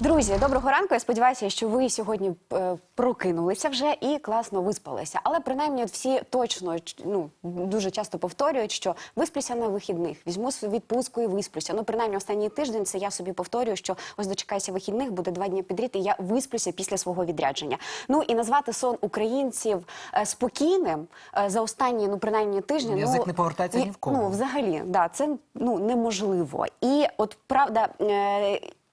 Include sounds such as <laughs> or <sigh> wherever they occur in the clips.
Друзі, доброго ранку. Я сподіваюся, що ви сьогодні е, прокинулися вже і класно виспалися. Але принаймні всі точно ну дуже часто повторюють, що висплюся на вихідних, візьму свою відпустку і висплюся. Ну, принаймні, останній тиждень це я собі повторюю, що ось дочекайся вихідних, буде два дні підряд, і я висплюся після свого відрядження. Ну і назвати сон українців е, спокійним е, за останні, ну принаймні тижні. Язик ну, не повертається ні в кого. Ну, взагалі, да, це ну неможливо. І от правда.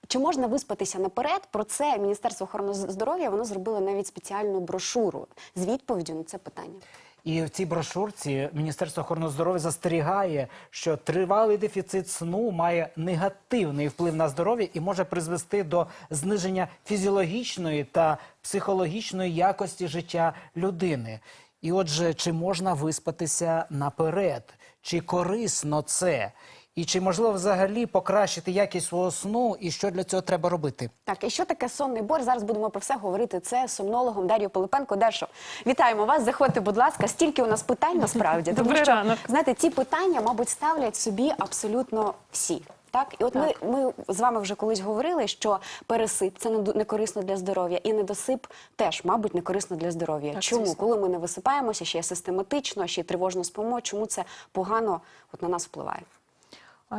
Чи можна виспатися наперед? Про це Міністерство охорони здоров'я воно зробило навіть спеціальну брошуру з відповіддю на це питання. І в цій брошурці Міністерство охорони здоров'я застерігає, що тривалий дефіцит сну має негативний вплив на здоров'я і може призвести до зниження фізіологічної та психологічної якості життя людини. І отже, чи можна виспатися наперед? Чи корисно це? І чи можливо взагалі покращити якість свого сну, і що для цього треба робити? Так, і що таке сонний бор? Зараз будемо про все говорити. Це з сомнологом Дар'єю Пилипенко. Дашо, вітаємо вас. Заходьте, будь ласка. Стільки у нас питань насправді. Тому що, знаєте, ці питання, мабуть, ставлять собі абсолютно всі. Так, і от Ми, ми з вами вже колись говорили, що пересип це не, не корисно для здоров'я, і недосип теж, мабуть, не корисно для здоров'я. Так, Чому? звісно. Коли ми не висипаємося, ще систематично, ще тривожно спимо, чому це погано от на нас впливає?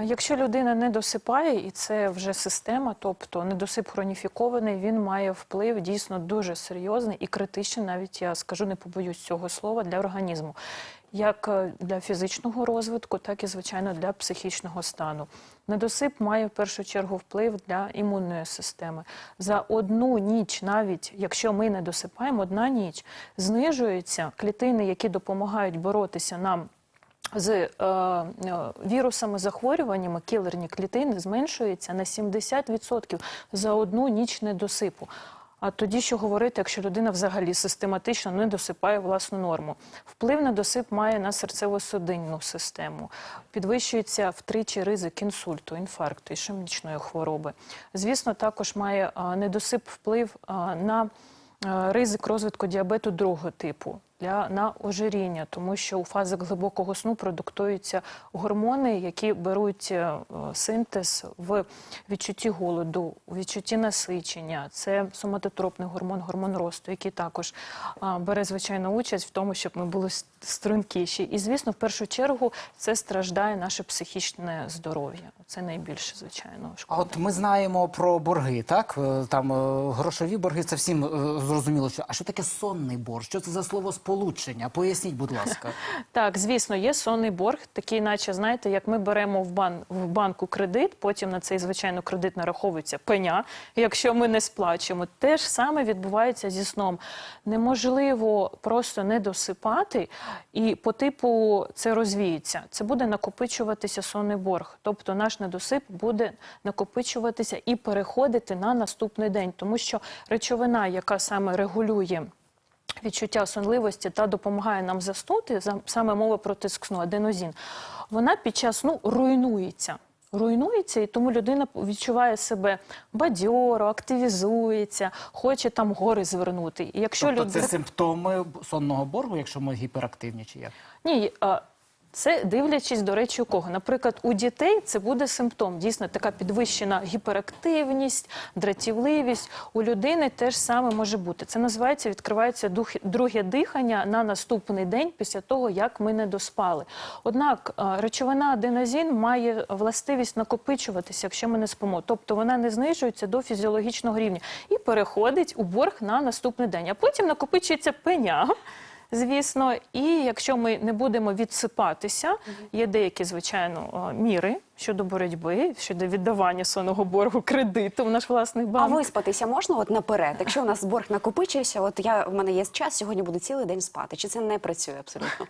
Якщо людина не досипає, і це вже система, тобто недосип хроніфікований, він має вплив дійсно дуже серйозний і критичний, навіть я скажу, не побоюсь цього слова для організму, як е, для фізичного розвитку, так і звичайно для психічного стану. Недосип має в першу чергу вплив для імунної системи. За одну ніч, навіть якщо ми не досипаємо, одна ніч знижуються клітини, які допомагають боротися нам з е, е, вірусами, захворюваннями кілерні клітини зменшується на 70% за одну ніч недосипу. А тоді що говорити, якщо людина взагалі систематично не досипає власну норму? Вплив на досип має на серцево-судинну систему. Підвищується втричі ризик інсульту, інфаркту, ішемічної хвороби. Звісно, також має недосип вплив на е, ризик розвитку діабету другого типу. Для на ожиріння, тому що у фазах глибокого сну продуктуються гормони, які беруть е, синтез в відчутті голоду, у відчутті насичення. Це соматотропний гормон, гормон росту, який також бере звичайно участь в тому, щоб ми були стрункіші. І звісно, в першу чергу це страждає наше психічне здоров'я. Це найбільше, звичайно, А от ми знаємо про борги, так? Е, Там е, грошові борги, це всім зрозуміло. Що а що таке сонний борг? Що це за словосполучення? Поясніть, будь ласка. <laughs> Так, звісно, є сонний борг, такий, наче знаєте, як ми беремо в, бан, в банку кредит, потім на цей звичайно кредит нараховується пеня, якщо ми не сплачуємо. Те ж саме відбувається зі сном. Неможливо просто не досипати, і по типу це розвіється. Це буде накопичуватися сонний борг. Тобто наш недосип буде накопичуватися і переходити на наступний день, тому що речовина, яка саме регулює відчуття сонливості та допомагає нам заснути, саме мова про тиск сну, аденозін, вона під час сну руйнується. Руйнується, і тому людина відчуває себе бадьоро, активізується, хоче там гори звернути. І якщо тобто людина... це симптоми сонного боргу, якщо ми гіперактивні чи як? Ні, це дивлячись, до речі, у кого. Наприклад, у дітей це буде симптом. Дійсно, така підвищена гіперактивність, дратівливість. У людини теж саме може бути. Це називається відкривається дух, друге дихання на наступний день після того, як ми не доспали. Однак речовина аденозін має властивість накопичуватися, якщо ми не спимо. Тобто вона не знижується до фізіологічного рівня і переходить у борг на наступний день. А потім накопичується пеня. Звісно, і якщо ми не будемо відсипатися, є деякі звичайно міри щодо боротьби, щодо віддавання сонного боргу кредиту в наш власний банк. А виспатися можна от наперед? Якщо у нас борг накопичується, от я в мене є час, сьогодні буду цілий день спати. Чи це не працює абсолютно?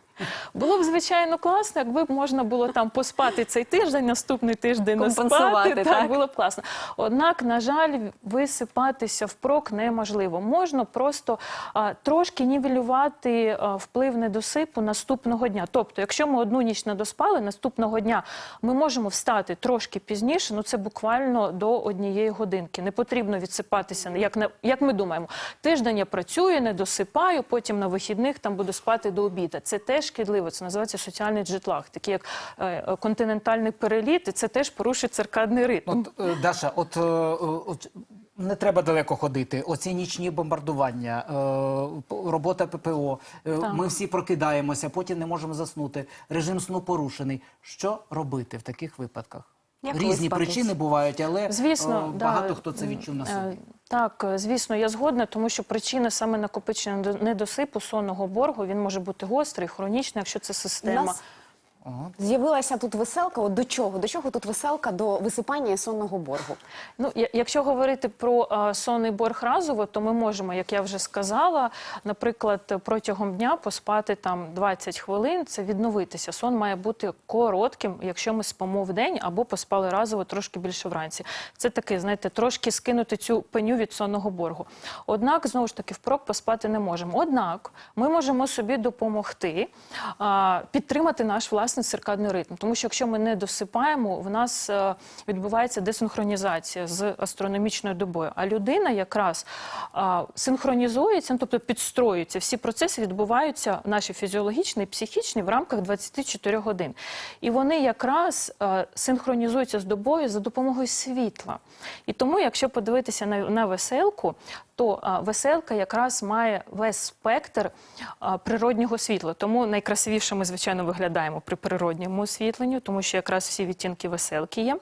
Було б звичайно класно, якби б можна було там поспати цей тиждень, наступний тиждень не спати. так? було б класно. Однак, на жаль, висипатися впрок неможливо. Можна просто а, трошки нівелювати а, вплив недосипу наступного дня. Тобто, якщо ми одну ніч не доспали, наступного дня ми можемо встати трошки пізніше, ну це буквально до однієї годинки. Не потрібно відсипатися, як, на, як ми думаємо. Тиждень я працюю, не досипаю, потім на вихідних там буду спати до обіду. Це теж шкідливо, це називається соціальний джетлаг, такий як е, континентальний переліт, і це теж порушує циркадний ритм. От, е, Даша, от, е, е, от не треба далеко ходити. Оці нічні бомбардування, е, робота ППО. е, Так. Ми всі прокидаємося, потім не можемо заснути. Режим сну порушений. Що робити в таких випадках? Як Різні причини бувають, але Звісно, е, да, багато хто це відчув на собі. Так, звісно, я згодна, тому що причина саме накопичення недо- недосипу сонного боргу він може бути гострий, хронічний, якщо це У система. нас з'явилася тут веселка. От до чого? До чого тут веселка? До висипання сонного боргу. Ну, я- якщо говорити про а, сонний борг разово, то ми можемо, як я вже сказала, наприклад, протягом дня поспати там 20 хвилин, це відновитися. Сон має бути коротким, якщо ми спимо в день або поспали разово трошки більше вранці. Це таке, знаєте, трошки скинути цю пеню від сонного боргу. Однак, знову ж таки, впрок поспати не можемо. Однак ми можемо собі допомогти а, підтримати наш власний циркадний ритм. Тому що якщо ми не досипаємо, в нас е, відбувається десинхронізація з астрономічною добою. А людина якраз синхронізується, ну, тобто підстроюється. Всі процеси відбуваються наші фізіологічні і психічні в рамках 24 годин. І вони якраз е, синхронізуються з добою за допомогою світла. І тому, якщо подивитися на веселку, то веселка якраз має весь спектр природнього світла. Тому найкрасивіше ми, звичайно, виглядаємо при природньому освітленню, тому що якраз всі відтінки веселки є.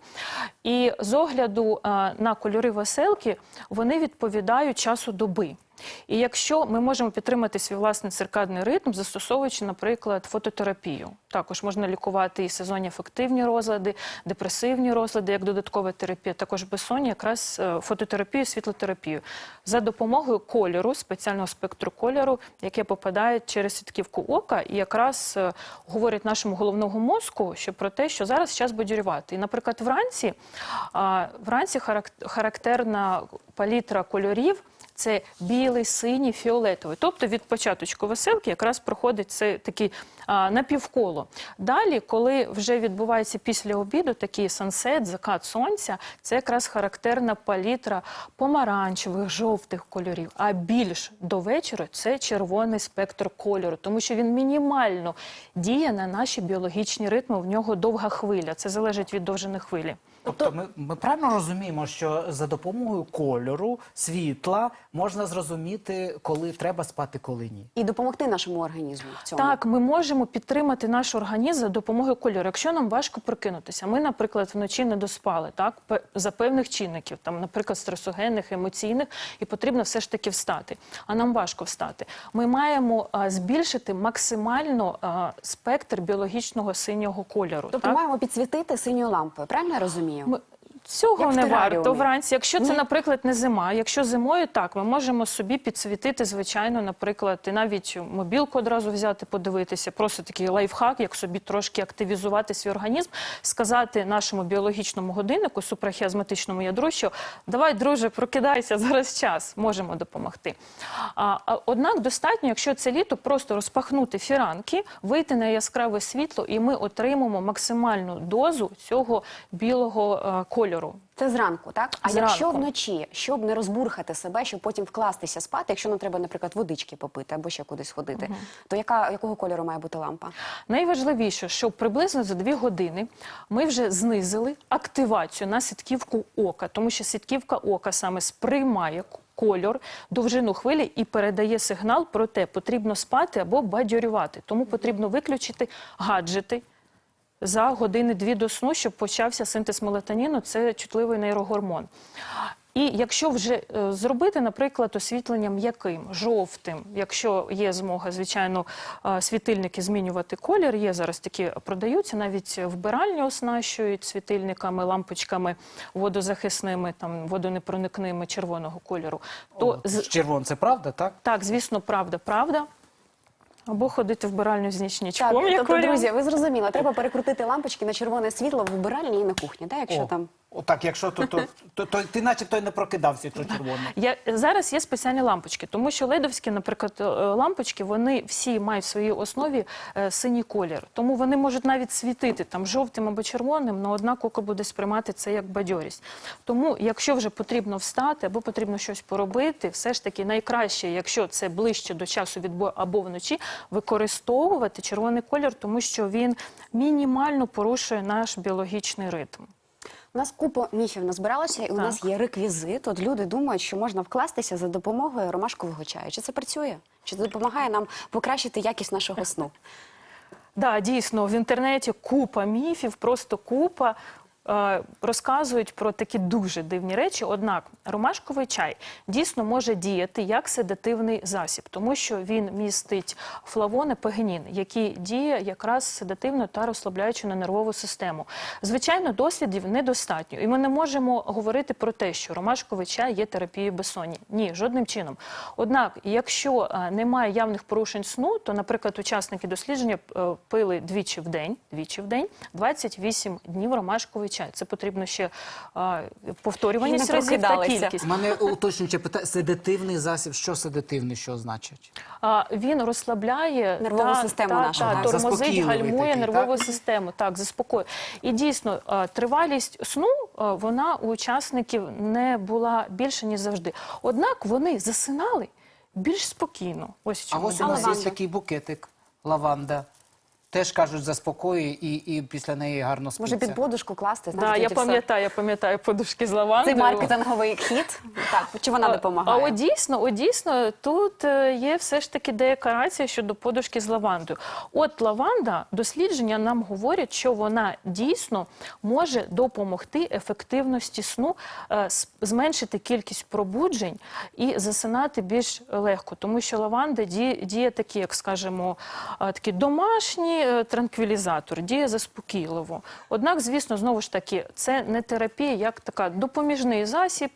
І з огляду на кольори веселки вони відповідають часу доби. І якщо ми можемо підтримати свій власний циркадний ритм, застосовуючи, наприклад, фототерапію, також можна лікувати і сезонні афективні розлади, депресивні розлади, як додаткова терапія, також безсоння, якраз е, фототерапію, світлотерапію за допомогою кольору, спеціального спектру кольору, яке попадає через сітківку ока, і якраз е, говорить нашому головному мозку, що про те, що зараз час бодюрювати. І, наприклад, вранці, вранці харак- характерна палітра кольорів. Це білий, синій, фіолетовий. Тобто від початочку веселки якраз проходить це такий а, напівколо. Далі, коли вже відбувається після обіду такий сансет, закат сонця, це якраз характерна палітра помаранчевих, жовтих кольорів. А більш до вечора це червоний спектр кольору, тому що він мінімально діє на наші біологічні ритми. В нього довга хвиля. Це залежить від довжини хвилі. Тобто ми, ми правильно розуміємо, що за допомогою кольору, світла можна зрозуміти, коли треба спати, коли ні. І допомогти нашому організму в цьому. Так, ми можемо підтримати наш організм за допомогою кольору. Якщо нам важко прокинутися, ми, наприклад, вночі не доспали, так за певних чинників, там, наприклад, стресогенних, емоційних, і потрібно все ж таки встати. А нам важко встати. Ми маємо а, збільшити максимально а, спектр біологічного синього кольору. Тобто так? маємо підсвітити синьою лампою. Правильно я розумію? 아니에요. 뭐, Цього Як в не тераріумі. варто вранці. Якщо це, Ні? наприклад, не зима. Якщо зимою, так, ми можемо собі підсвітити, звичайно, наприклад, і навіть мобілку одразу взяти, подивитися, просто такий лайфхак, як собі трошки активізувати свій організм, сказати нашому біологічному годиннику, супрахіазматичному ядру, що давай, друже, прокидайся, зараз час, можемо допомогти. А, а, однак достатньо, якщо це літо, просто розпахнути фіранки, вийти на яскраве світло, і ми отримаємо максимальну дозу цього білого е, кольору. Це зранку, так? А Зранку. якщо вночі, щоб не розбурхати себе, щоб потім вкластися спати, якщо нам треба, наприклад, водички попити або ще кудись ходити, то яка, якого кольору має бути лампа? Найважливіше, що приблизно за дві години ми вже знизили активацію на сітківку ока, тому що сітківка ока саме сприймає кольор, довжину хвилі і передає сигнал про те, потрібно спати або бадьорювати. Тому потрібно виключити гаджети. За години-дві до сну, щоб почався синтез мелатоніну, це чутливий нейрогормон. І якщо вже е, зробити, наприклад, освітлення м'яким, жовтим, якщо є змога, звичайно, е, світильники змінювати колір, є зараз такі продаються, навіть вбиральні оснащують світильниками, лампочками водозахисними, там водонепроникними червоного кольору. То О, червон, це правда, так? так, звісно, правда, правда. Або ходити в вбиральню з нічничком. Так, тобто, друзі, ви зрозуміли, треба перекрутити лампочки на червоне світло в вбиральні і на кухні, так? Якщо О, там Отак, якщо то, то, то, то ти начебто й не прокидався, якщо червоно. Я, зараз є спеціальні лампочки, тому що ледовські, наприклад, е, лампочки, вони всі мають в своїй основі е, синій колір. Тому вони можуть навіть світити там жовтим або червоним, але однак око буде сприймати це як бадьорість. Тому, якщо вже потрібно встати або потрібно щось поробити, все ж таки найкраще, якщо це ближче до часу відбою або вночі, використовувати червоний колір, тому що він мінімально порушує наш біологічний ритм. У нас купа міфів назбиралося, і у нас є реквізит. От люди думають, що можна вкластися за допомогою ромашкового чаю. Чи це працює? Чи це допомагає нам покращити якість нашого сну? <laughs> Да, дійсно, в інтернеті купа міфів, просто купа. Е, Розказують про такі дуже дивні речі. Однак ромашковий чай дійсно може діяти як седативний засіб, тому що він містить флавони пегенін, які діє якраз седативно та розслабляючи на нервову систему. Звичайно, дослідів недостатньо, і ми не можемо говорити про те, що ромашковий чай є терапією безсонні. Ні, жодним чином. Однак, якщо е, немає явних порушень сну, то, наприклад, учасники дослідження е, пили двічі в день, двічі в день, 28 днів ромашковий чай. Це потрібно ще е, повторюваність разів та кількість. У мене уточнююче питання. Седативний засіб. Що седативний, що значить? А, він розслабляє Нервову систему нашу, та, тормозить, гальмує такий, нервову так? систему, так, заспокоює. І дійсно, тривалість сну вона у учасників не була більше, ніж завжди. Однак вони засинали більш спокійно. Ось А ось у нас є такий букетик лаванда. Теж кажуть, заспокоює і, і після неї гарно спиться. Може під подушку класти? Да, я пам'ятаю, я пам'ятаю подушки з лавандою. Цей маркетинговий хід. Так, чи вона допомагає? А от дійсно, от дійсно, тут е, є все ж таки декларація щодо подушки з лавандою. От лаванда, дослідження нам говорять, що вона дійсно може допомогти ефективності сну, е, зменшити кількість пробуджень і засинати більш легко, тому що лаванда діє, такі, як скажемо, е, такі домашні транквілізатор, діє заспокійливо. Однак, звісно, знову ж таки, це не терапія, як така допоміжний засіб.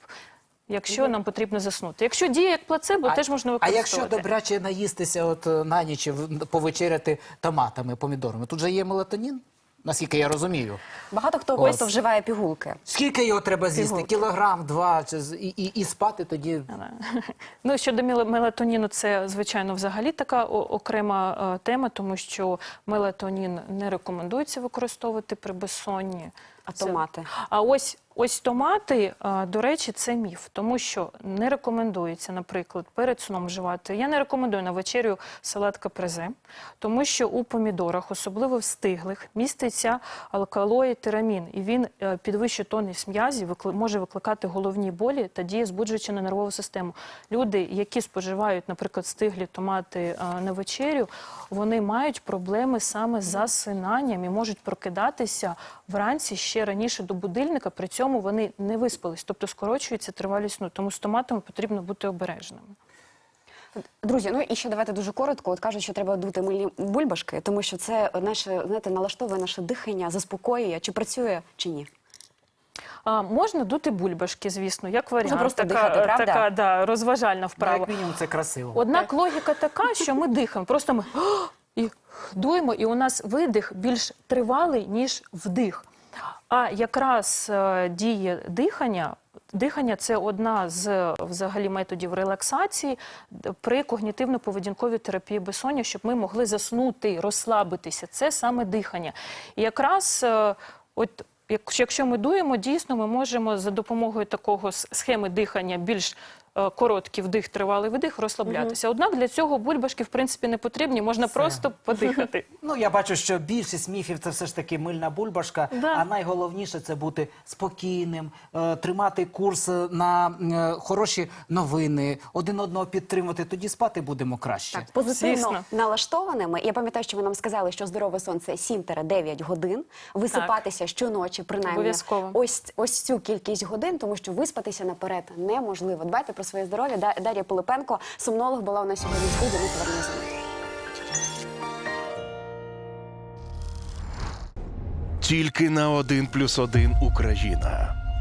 Якщо нам потрібно заснути. Якщо діє як плацебо, теж можна а якщо добряче наїстися от е, на ніч повечеряти томатами, помідорами, тут же є мелатонін, наскільки я розумію. Багато хто Ось. просто вживає пігулки. Скільки його треба з'їсти? Пігулки. Кілограм, два, чи з- і, і, і спати тоді. <laughs> Ну, щодо мел- мелатоніну, це, звичайно, взагалі така о- окрема е, тема, тому що мелатонін не рекомендується використовувати при безсонні. А томати? А ось, ось томати, до речі, це міф, тому що не рекомендується, наприклад, перед сном вживати. Я не рекомендую на вечерю салат капрезе, тому що у помідорах, особливо в стиглих, міститься алкалоїд тирамін, і він е, підвищує тонус м'язів, може викликати головні болі та діє збуджуючи на нервову систему. Люди, які споживають, наприклад, стиглі томати е, на вечерю, вони мають проблеми саме з засинанням і можуть прокидатися вранці ще раніше до будильника. При цьому вони не виспались, тобто скорочується тривалість сну. Тому з томатами потрібно бути обережними. Друзі, ну і ще давайте дуже коротко. От кажуть, що треба дути мильні бульбашки, тому що це наше знаєте, налаштовує наше дихання, заспокоює. Чи працює, чи ні? А, можна дути бульбашки, звісно, як варіант. просто така, дихати, така да, розважальна Ну, вправа. як мінімум, це красиво. Однак логіка така, що ми дихаємо. Просто ми і дуємо, і у нас видих більш тривалий, ніж вдих. А якраз е, діє дихання. Дихання це одна з взагалі методів релаксації при когнітивно-поведінковій терапії безсоння, щоб ми могли заснути, розслабитися. Це саме дихання. І якраз е, от якщо ми дуємо, дійсно ми можемо за допомогою такого схеми дихання більш е, короткий вдих, тривалий видих, розслаблятися. Однак для цього бульбашки в принципі не потрібні, можна просто <laughs> подихати. Ну, я бачу, що більшість міфів це все ж таки мильна бульбашка, Да. а найголовніше це бути спокійним, е, тримати курс е, на е, хороші новини, один одного підтримувати. Тоді спати будемо краще. Так, позитивно Звісно. налаштованими. Я пам'ятаю, що ви нам сказали, що здоровий сон це 7-9 годин. Висипатися щоночі, принаймні ось ось цю кількість годин, тому що виспатися наперед неможливо. Дбайте про своє здоров'я. Да- Дар'я Пилипенко, сомнолог, була у нас сьогодні в студії. Ми повернемося. Тільки на один плюс один Україна.